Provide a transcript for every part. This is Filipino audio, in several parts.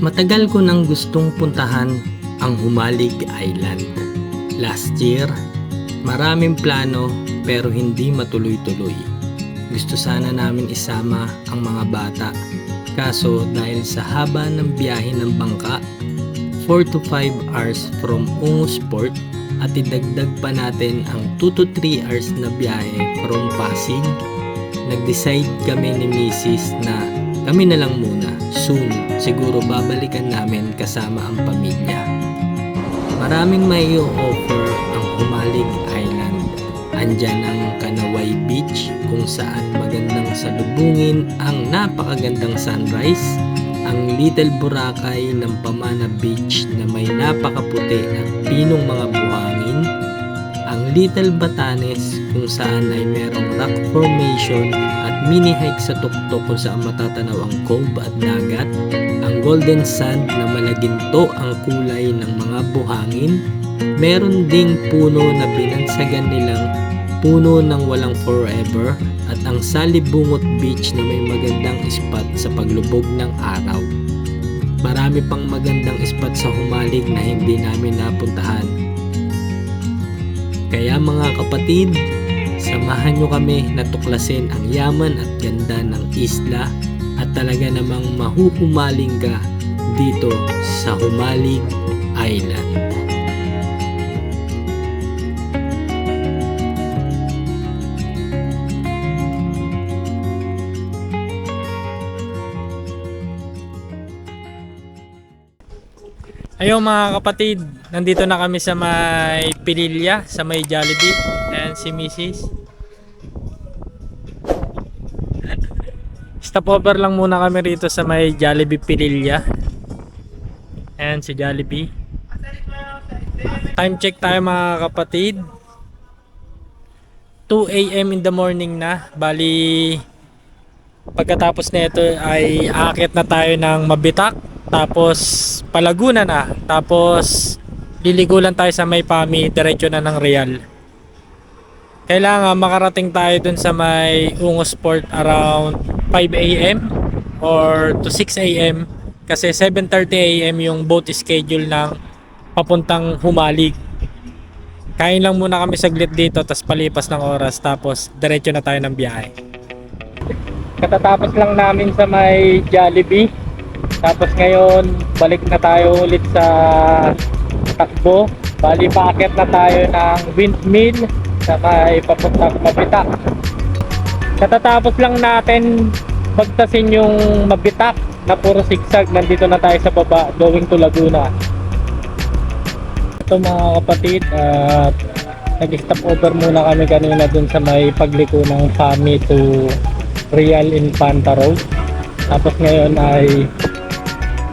Matagal ko nang gustong puntahan ang Humalig Island. Last year, maraming plano pero hindi matuloy-tuloy. Gusto sana namin isama ang mga bata. Kaso dahil sa haba ng biyahe ng bangka, 4 to 5 hours from Ungus Port at idagdag pa natin ang 2 to 3 hours na biyahe from Pasig, nag-decide kami ni Mrs. na kami na lang muna. Soon, siguro babalikan namin kasama ang pamilya. Maraming may offer ang Humalig Island. Andyan ang Kanaway Beach kung saan magandang salubungin ang napakagandang sunrise. Ang Little Boracay ng Pamana Beach na may napakaputi at pinong mga buhangin. Ang Little Batanes kung saan ay merong rock formation at mini hike sa tuktok kung saan matatanaw ang cove at dagat. Ang Golden Sand na malaginto ang kulay ng mga buhangin. Meron ding puno na binansagan nilang puno ng walang forever at ang Salibungot Beach na may magandang spot sa paglubog ng araw. Marami pang magandang spot sa Humalig na hindi namin napuntahan. Kaya mga kapatid, samahan nyo kami na tuklasin ang yaman at ganda ng isla at talaga namang mahuhumaling ka dito sa Humalig Island. Ayun mga kapatid, nandito na kami sa may Pililya, sa may Jollibee. Ayan si Mrs. Stopover lang muna kami rito sa may Jollibee Pililya. Ayan si Jollibee. Time check tayo mga kapatid. 2 a.m. in the morning na. Bali, pagkatapos nito ay aakit na tayo ng Mabitak. Tapos Palaguna na. Tapos liligo tayo sa may Pami, diretso na ng Real. Kailangan makarating tayo dun sa may Ungos Port around 5 a.m. or to 6 a.m. Kasi 7.30 a.m. yung boat schedule ng papuntang Humalig. Kain lang muna kami saglit dito tapos palipas ng oras tapos diretso na tayo ng biyahe. Katatapos lang namin sa may Jollibee. Tapos ngayon, balik na tayo ulit sa takbo. Bali, paakit na tayo ng windmill sa may papuntang Mabitak. Katatapos lang natin bagtasin yung Mabitak na puro sigsag. Nandito na tayo sa baba, going to Laguna. Ito mga kapatid, at nag-stop over muna kami kanina dun sa may pagliko ng Fami to Real Infanta Road. Tapos ngayon ay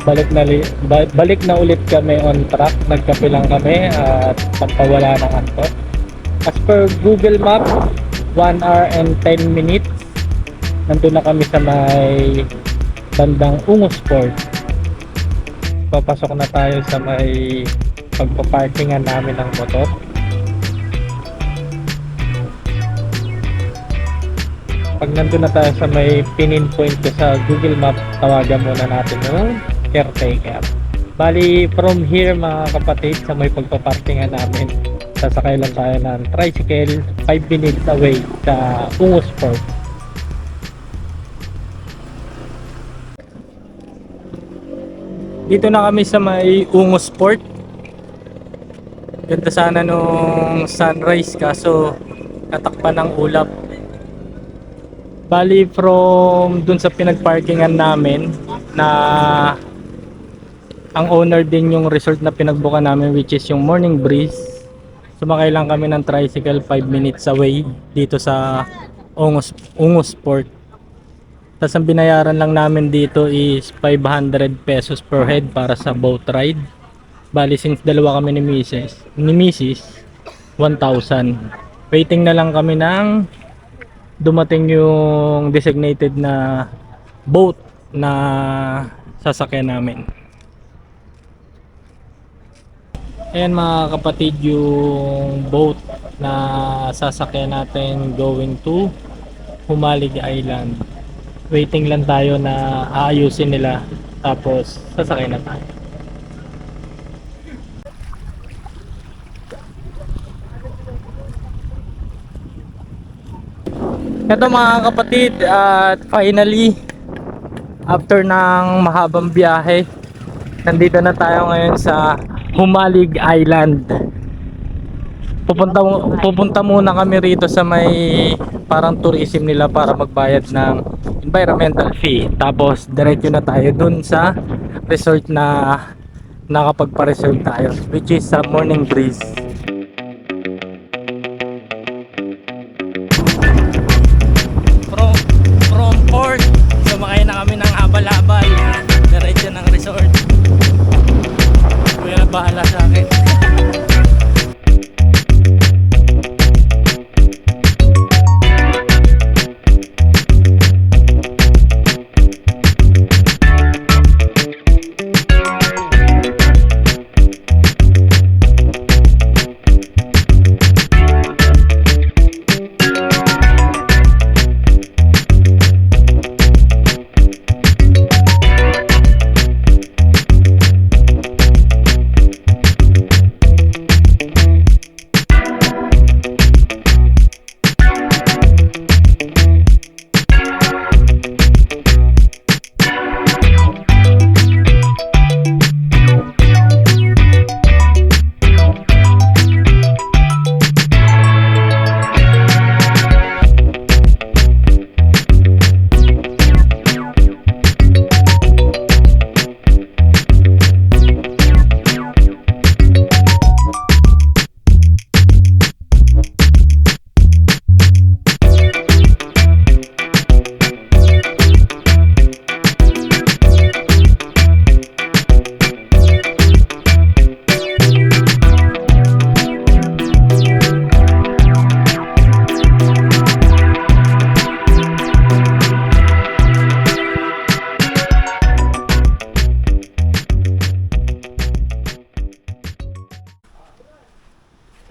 balik na li- ba- balik na ulit kami on track. Nagkape lang kami at pampawala ng anto. As per Google Map, 1 hour and 10 minutes. Nandun na kami sa may bandang Ungus Port. Papasok na tayo sa may pagpaparkingan namin ng motor. Pag nandun na tayo sa may pinin point sa Google Map, tawagan muna natin yung caretaker. Bali, from here mga kapatid, sa may pagpaparkingan namin, sasakay lang tayo ng tricycle 5 minutes away sa Ungus Port. Dito na kami sa may Ungus Port. Ganda sana nung sunrise kaso natakpan ng ulap. Bali from dun sa pinagparkingan namin na ang owner din yung resort na pinagbuka namin which is yung Morning Breeze. Sumakay lang kami ng tricycle 5 minutes away dito sa Ungos, Ungos Port. Tapos ang binayaran lang namin dito is 500 pesos per head para sa boat ride. Bali since dalawa kami ni Mrs. Ni Mrs. 1,000. Waiting na lang kami ng dumating yung designated na boat na sasakyan namin. Ayan mga kapatid yung boat na sasakyan natin going to Humalig Island. Waiting lang tayo na aayusin nila Tapos, sasakay na tayo. Ito mga kapatid, at finally, after ng mahabang biyahe, nandito na tayo ngayon sa Humalig Island. Pupunta, pupunta muna kami rito sa may parang tourism nila para magbayad ng environmental fee. Tapos diretso na tayo dun sa resort na nakapagpa-reserve tayo which is sa Morning Breeze.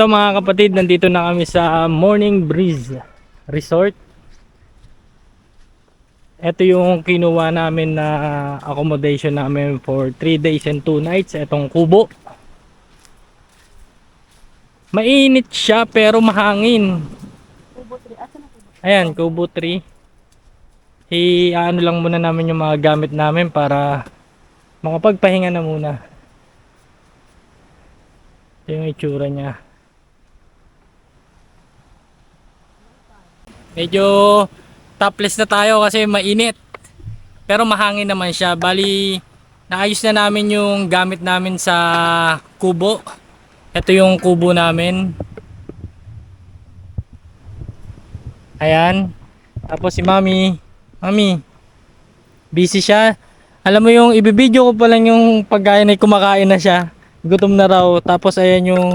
Mga kapatid, nandito na kami sa Morning Breeze Resort. Ito yung kinuha namin na accommodation namin for 3 days and 2 nights. Itong kubo. Mainit siya pero mahangin. Ayan, kubo 3. I-ano lang muna namin yung mga gamit namin para makapagpahinga na muna. Ito yung itsura niya. Medyo topless na tayo kasi mainit. Pero mahangin naman siya. Bali, naayos na namin yung gamit namin sa kubo. Ito yung kubo namin. Ayan. Tapos si Mami. Mami. Busy siya. Alam mo yung ibibideo ko pa lang yung pagkain ay kumakain na siya. Gutom na raw. Tapos ayan yung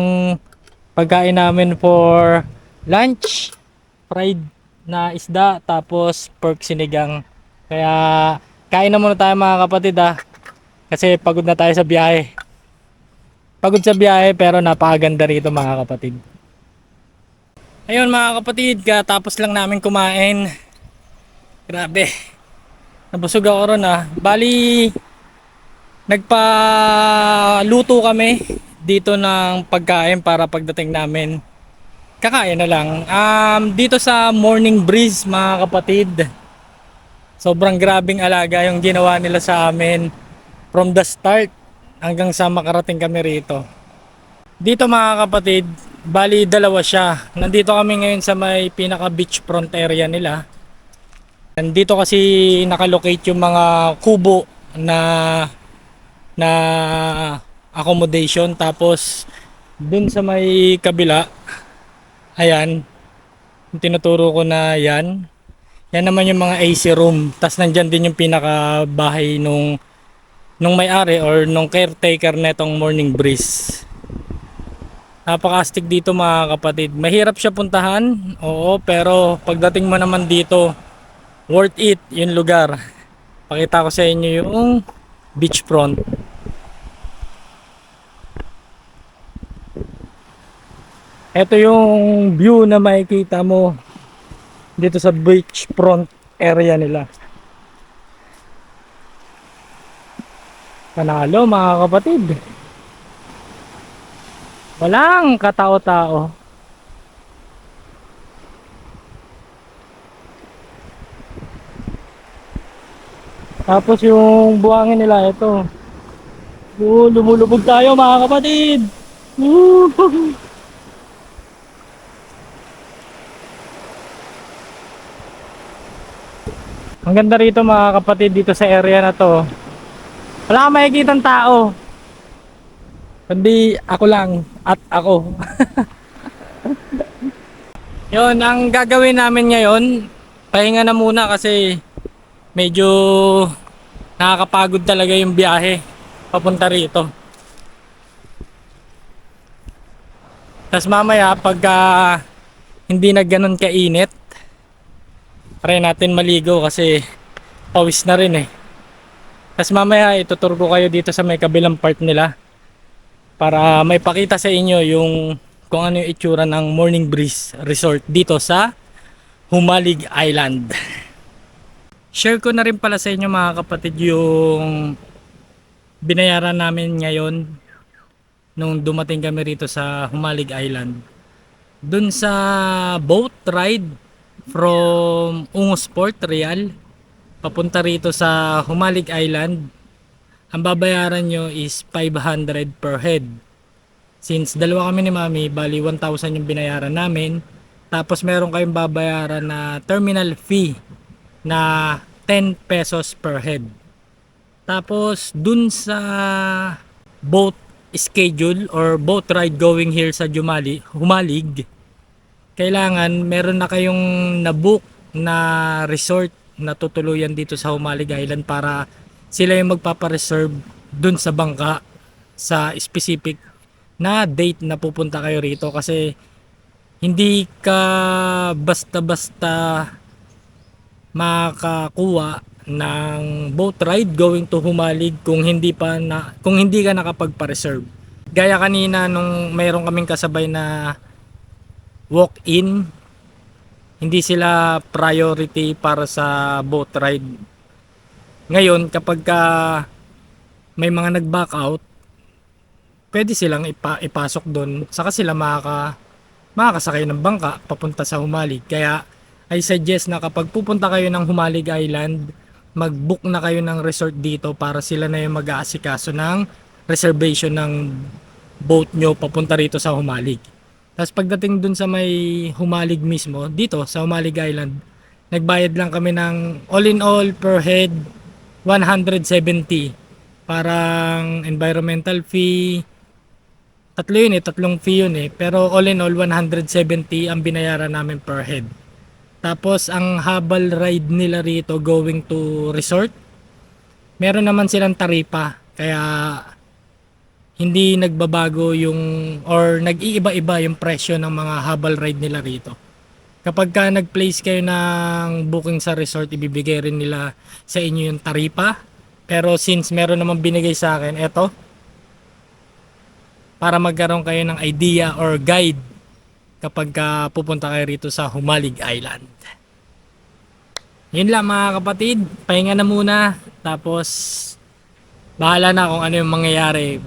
pagkain namin for lunch. Fried na isda tapos pork sinigang. Kaya kain na muna tayo mga kapatid ha. Kasi pagod na tayo sa biyahe. Pagod sa biyahe pero napakaganda rito mga kapatid. Ayun mga kapatid, katapos lang namin kumain. Grabe. Nabusog ako ron ha. Bali, nagpaluto kami dito ng pagkain para pagdating namin kakain na lang. Um, dito sa Morning Breeze mga kapatid, sobrang grabing alaga yung ginawa nila sa amin from the start hanggang sa makarating kami rito. Dito mga kapatid, bali dalawa siya. Nandito kami ngayon sa may pinaka beachfront area nila. Nandito kasi nakalocate yung mga kubo na na accommodation tapos dun sa may kabila Ayan. Tinuturo ko na yan. Yan naman yung mga AC room. Tapos nandyan din yung pinaka bahay nung nung may-ari or nung caretaker netong Morning Breeze. Napakastig dito mga kapatid. Mahirap siya puntahan. Oo, pero pagdating mo naman dito, worth it yung lugar. Pakita ko sa inyo yung beachfront. Ito yung view na makikita mo dito sa beachfront area nila. Panalo mga kapatid. Walang katao-tao. Tapos yung buhangin nila ito. Oo, lumulubog tayo mga kapatid. Woo! Ang ganda rito mga kapatid dito sa area na to. Wala kang makikita tao. Kundi ako lang at ako. Yon, ang gagawin namin ngayon, pahinga na muna kasi medyo nakakapagod talaga yung biyahe papunta rito. Tapos mamaya pagka hindi na ganun kainit, try natin maligo kasi pawis na rin eh. Tapos mamaya itutur ko kayo dito sa may kabilang part nila para may pakita sa inyo yung kung ano yung itsura ng Morning Breeze Resort dito sa Humalig Island. Share ko na rin pala sa inyo mga kapatid yung binayaran namin ngayon nung dumating kami rito sa Humalig Island. Dun sa boat ride from Ungos Port Real. Papunta rito sa Humalig Island. Ang babayaran nyo is 500 per head. Since dalawa kami ni mami bali 1,000 yung binayaran namin. Tapos meron kayong babayaran na terminal fee na 10 pesos per head. Tapos dun sa boat schedule or boat ride going here sa Jumali, Humalig kailangan meron na kayong na-book na resort na tutuluyan dito sa Humalig Island para sila yung magpapareserve dun sa bangka sa specific na date na pupunta kayo rito kasi hindi ka basta-basta makakuha ng boat ride going to Humalig kung hindi pa na kung hindi ka nakapagpa-reserve. Gaya kanina nung mayroon kaming kasabay na walk-in hindi sila priority para sa boat ride. Ngayon, kapag ka may mga nag-back out, pwede silang ipa ipasok doon. Saka sila makaka makakasakay ng bangka papunta sa Humalig. Kaya I suggest na kapag pupunta kayo ng Humalig Island, mag-book na kayo ng resort dito para sila na yung mag-aasikaso ng reservation ng boat nyo papunta rito sa Humalig. Tapos pagdating dun sa may Humalig mismo, dito sa Humalig Island, nagbayad lang kami ng all in all per head 170. Parang environmental fee, tatlo yun eh, tatlong fee yun eh. Pero all in all 170 ang binayaran namin per head. Tapos ang habal ride nila rito going to resort, meron naman silang taripa. Kaya hindi nagbabago yung or nag-iiba-iba yung presyo ng mga habal ride nila rito. Kapag ka nag-place kayo ng booking sa resort, ibibigay rin nila sa inyo yung taripa. Pero since meron naman binigay sa akin, eto, para magkaroon kayo ng idea or guide kapag ka pupunta kayo rito sa Humalig Island. Yun lang mga kapatid, pahinga na muna. Tapos, bahala na kung ano yung mangyayari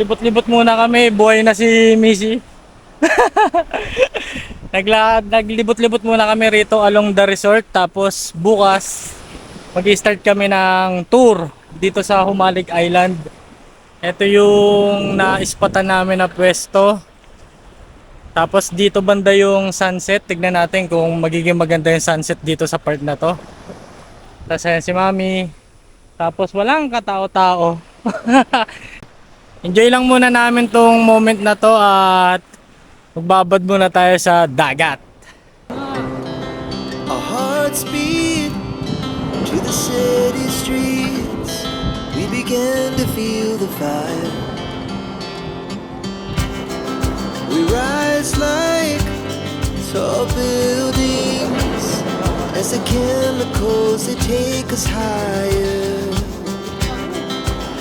Naglibot-libot muna kami, buhay na si Missy. Nagla naglibot-libot muna kami rito along the resort tapos bukas mag-start kami ng tour dito sa Humalig Island. Ito yung na-spatan namin na pwesto. Tapos dito banda yung sunset. Tignan natin kung magiging maganda yung sunset dito sa part na to. Tapos ayan si Mami. Tapos walang katao-tao. Enjoy lang muna namin tong moment na to at magbabad muna tayo sa dagat. Our hearts beat to the city streets. We began to feel the fire. We rise like tall buildings as the chemicals they take us higher.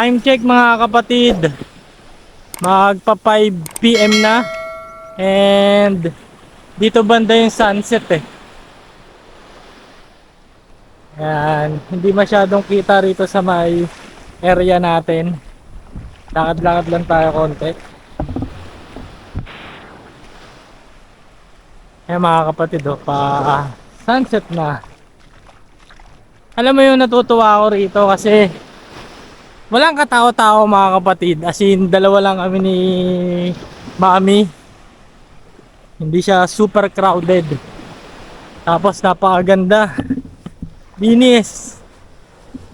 Time check mga kapatid. Magpa 5 PM na. And dito banda yung sunset eh. Yan, hindi masyadong kita rito sa may area natin. Lakad-lakad lang tayo konti. Yan mga kapatid, oh, pa sunset na. Alam mo yung natutuwa ako rito kasi Walang katao-tao mga kapatid. As in, dalawa lang kami ni Mami. Hindi siya super crowded. Tapos napakaganda. Linis.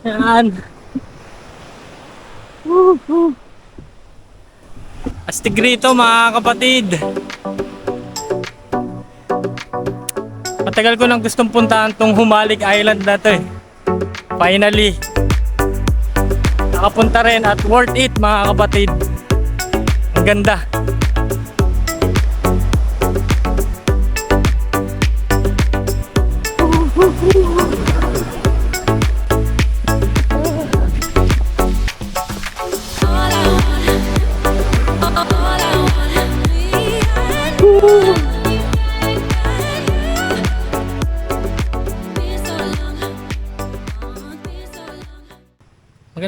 Yan. Woohoo. Mga kapatid. Matagal ko nang gustong puntahan tong Humalig Island na to eh. Finally. Nakapunta rin at worth it mga kapatid. Ang ganda.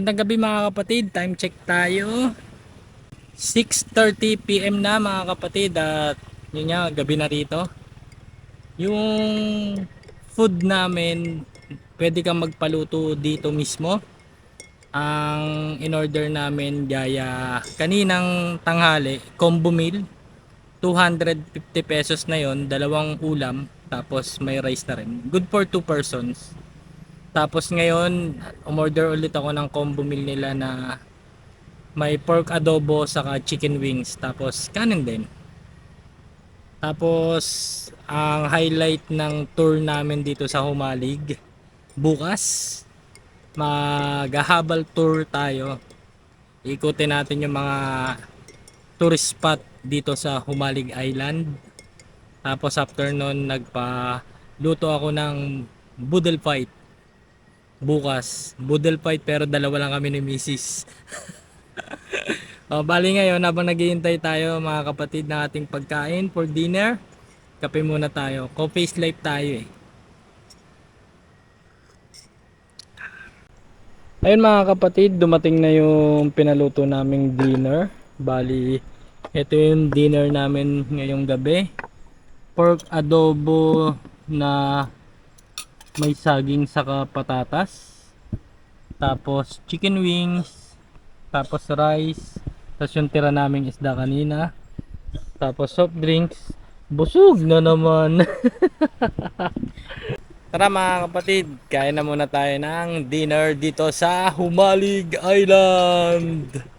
Magandang gabi mga kapatid. Time check tayo. 6.30pm na mga kapatid at yun nga, gabi na rito. Yung food namin, pwede kang magpaluto dito mismo. Ang in-order namin gaya kaninang tanghali, combo meal. 250 pesos na yon dalawang ulam, tapos may rice na rin. Good for 2 persons. Tapos ngayon, umorder ulit ako ng combo meal nila na may pork adobo saka chicken wings tapos kanin din. Tapos ang highlight ng tour namin dito sa Humalig bukas maghahabal tour tayo. Ikutin natin yung mga tourist spot dito sa Humalig Island. Tapos after nun nagpa luto ako ng boodle fight bukas. Boodle fight pero dalawa lang kami ni Mrs. oh, bali ngayon habang naghihintay tayo mga kapatid ng ating pagkain for dinner. Kape muna tayo. Coffee life tayo eh. Ayun mga kapatid, dumating na yung pinaluto naming dinner. Bali, ito yung dinner namin ngayong gabi. Pork adobo na may saging saka patatas. Tapos chicken wings. Tapos rice. Tapos yung tira naming isda kanina. Tapos soft drinks. Busog na naman. Tara mga kapatid, kain na muna tayo ng dinner dito sa Humalig Island.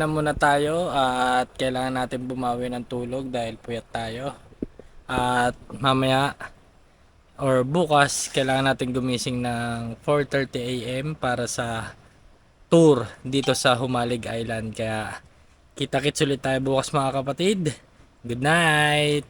Na muna tayo at kailangan natin bumawi ng tulog dahil puyat tayo. At mamaya or bukas kailangan natin gumising ng 4:30 AM para sa tour dito sa Humalig Island. Kaya kita-kits ulit tayo bukas mga kapatid. Good night!